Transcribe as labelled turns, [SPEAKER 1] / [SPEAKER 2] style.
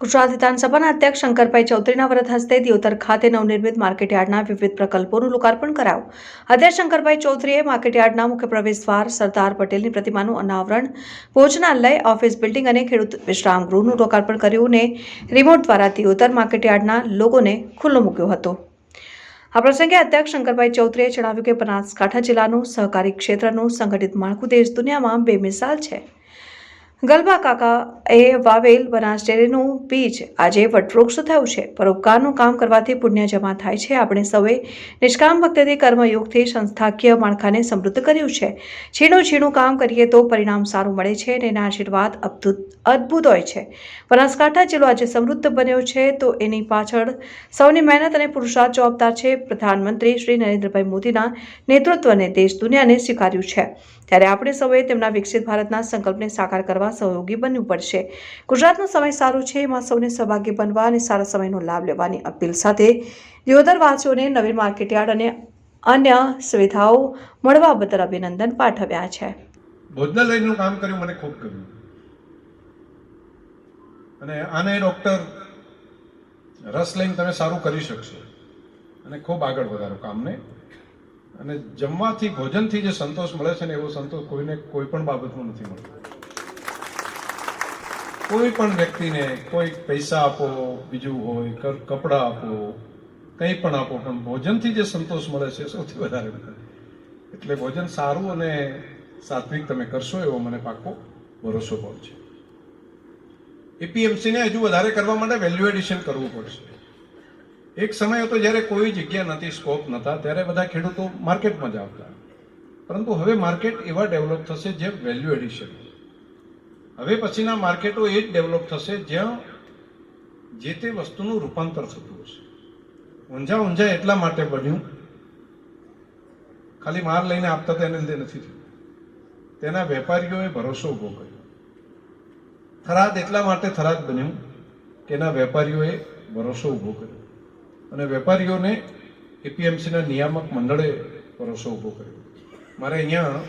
[SPEAKER 1] ગુજરાત વિધાનસભાના અધ્યક્ષ શંકરભાઈ ચૌધરીના વ્રત હસ્તે દિયોદર ખાતે નવનિર્મિત માર્કેટયાર્ડના વિવિધ પ્રકલ્પોનું લોકાર્પણ કરાયું. અધ્યક્ષ શંકરભાઈ ચૌધરીએ માર્કેટયાર્ડના મુખ્ય પ્રવેશદ્વાર સરદાર પટેલની પ્રતિમાનું અનાવરણ, ભોજનાલય, ઓફિસ બિલ્ડિંગ અને ખેડૂત વિશ્રામ ગૃહનું લોકાર્પણ કર્યું અને રિમોટ દ્વારા દિયોદર માર્કેટયાર્ડના લોકોને ખુલ્લો મૂક્યો હતો. આ પ્રસંગે અધ્યક્ષ શંકરભાઈ ચૌધરીએ જણાવ્યું કે બનાસકાંઠા જિલ્લાનું સહકારી ક્ષેત્રનું સંગઠિત માળખું દેશ દુનિયામાં બેમિસાલ છે. ગલબા કાકા એ વાવેલ બનાસ ડેરીનું બીજ આજે વટવૃક્ષ થયું છે. પરોપકારનું કામ કરવાથી પુણ્ય જમા થાય છે. આપણે સૌએ નિષ્કામ ભક્તિથી કર્મયોગથી સંસ્થાકીય માળખાને સમૃદ્ધ કર્યું છે. ઝીણું ઝીણું કામ કરીએ તો પરિણામ સારું મળે છે અને એના આશીર્વાદ અદ્ભુત અદ્ભુત હોય છે. બનાસકાંઠા જિલ્લો આજે સમૃદ્ધ બન્યો છે તો એની પાછળ સૌની મહેનત અને પુરુષાર્થ જવાબદાર છે. પ્રધાનમંત્રી શ્રી નરેન્દ્રભાઈ મોદીના નેતૃત્વને દેશ દુનિયાને સ્વીકાર્યું છે. ત્યારે આપણે સૌએ તેમના વિકસિત ભારતના સંકલ્પને સાકાર કરવા સહયોગી બનવું પડશે. ગુજરાતનો સમય સારો છે, એમાં સૌને સહભાગી બનવા અને સારા સમયનો લાભ લેવાની અપીલ સાથે દિયોદરવાસીઓને નવીન માર્કેટયાર્ડ અને અન્ય સુવિધાઓ મળવા બદલ અભિનંદન પાઠવ્યા છે.
[SPEAKER 2] ભોજનાલયનું કામ કર્યું, મને ખૂબ ગમ્યું. અને આને ડૉક્ટર રસ લઈને તમે સારું કરી શકશો. અને ખૂબ આગળ વધારો કામને. અને જમવાથી, ભોજનથી જે સંતોષ મળે છે ને, એવો સંતોષ કોઈને, કોઈ પણ બાબતમાં નથી મળતો. કોઈ પણ વ્યક્તિને કોઈ પૈસા આપો, બીજું હોય કપડાં આપો, કંઈ પણ આપો, પણ ભોજનથી જે સંતોષ મળે છે સૌથી વધારે એટલે ભોજન સારું અને સાત્વિક તમે કરશો એવો મને પાકો ભરોસો પણ છે. એપીએમસીને હજુ વધારે કરવા માટે વેલ્યુ એડિશન કરવું પડશે. એક સમય હતો જ્યારે કોઈ જગ્યા નથી સ્કોપ નહોતા, ત્યારે બધા ખેડૂતો માર્કેટમાં જ આવતા. પરંતુ હવે માર્કેટ એવા ડેવલપ થશે જે વેલ્યુ એડિશન હવે પછીના માર્કેટો એ જ ડેવલપ થશે જ્યાં જે તે વસ્તુનું રૂપાંતર થતું હશે. ઊંઝા ઊંઝા એટલા માટે બન્યું, ખાલી માર લઈને આપતા તેને લીધે નથી થયું. તેના વેપારીઓએ ભરોસો ઊભો કર્યો. થરાદ એટલા માટે થરાદ બન્યું કે એના વેપારીઓએ ભરોસો ઊભો કર્યો. અને વેપારીઓને એપીએમસીના નિયામક મંડળે ભરોસો ઊભો કર્યો. મારે અહીંયા